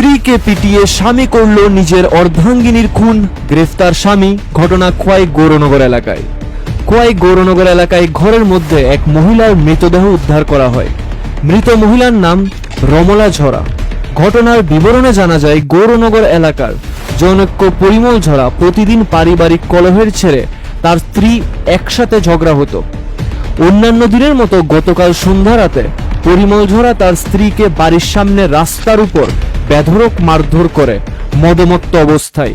স্ত্রীকে পিটিয়ে স্বামী করল নিজের অর্ধাঙ্গিনীর খুন, গ্রেফতার স্বামী, ঘটনা খোয়াই গৌরনগর এলাকায়। খোয়াই গৌরনগর এলাকায় ঘরের মধ্যে এক মহিলার মৃতদেহ উদ্ধার করা হয়। মৃত মহিলার নাম রমলা ঝরা। ঘটনার বিবরণে জানা যায়, গৌরনগর এলাকার জনৈক্য পরিমল ঝরা প্রতিদিন পারিবারিক কলহের ছেড়ে তার স্ত্রী একসাথে ঝগড়া হতো। অন্যান্য দিনের মতো গতকাল সন্ধ্যা রাতে পরিমল ঝরা তার স্ত্রীকে বাড়ির সামনে রাস্তার উপর বেধরক মারধর করে মদমত্ত অবস্থায়।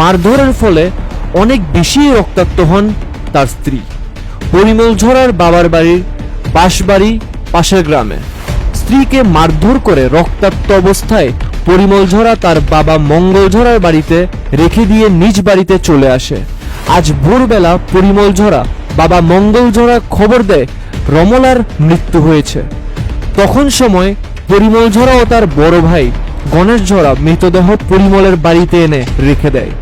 মারধরের ফলে অনেক বেশি রক্তাক্ত হন তার স্ত্রী। পরিমল ঝরার বাবার বাড়ির বাঁশবাড়ি পাশের গ্রামে। স্ত্রীকে মারধর করে রক্তাক্ত অবস্থায় পরিমল ঝরা তার বাবা মঙ্গল ঝরার বাড়িতে রেখে দিয়ে নিজ বাড়িতে চলে আসে। আজ ভোরবেলা পরিমল ঝরা বাবা মঙ্গল ঝরা খবর দেয় রমলার মৃত্যু হয়েছে। তখন সময় পরিমল ঝরা ও তার বড় ভাই গণেশ ঝরা মৃতদেহ পরিমলের বাড়িতে এনে রেখে দেয়।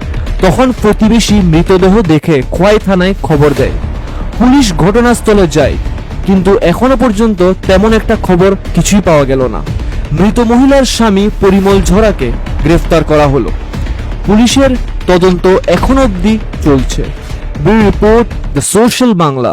তখন প্রতিবেশী মৃতদেহ দেখে খোয়াই থানায় খবর দেয়। পুলিশ ঘটনাস্থলে যায়, কিন্তু এখনও পর্যন্ত তেমন একটা খবর কিছুই পাওয়া গেল না। মৃত মহিলার স্বামী পরিমল ঝরাকে গ্রেফতার করা হলো। পুলিশের তদন্ত এখন অবধি চলছে। Report the social Bangla.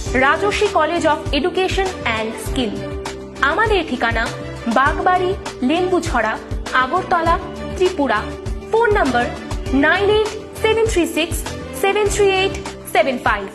Rajarshi college of education and skill. আমাদের ঠিকানা Bagbari, Lembuchhara, Agartala, Tripura. Phone number nine eight seven three six seven three eight seven five.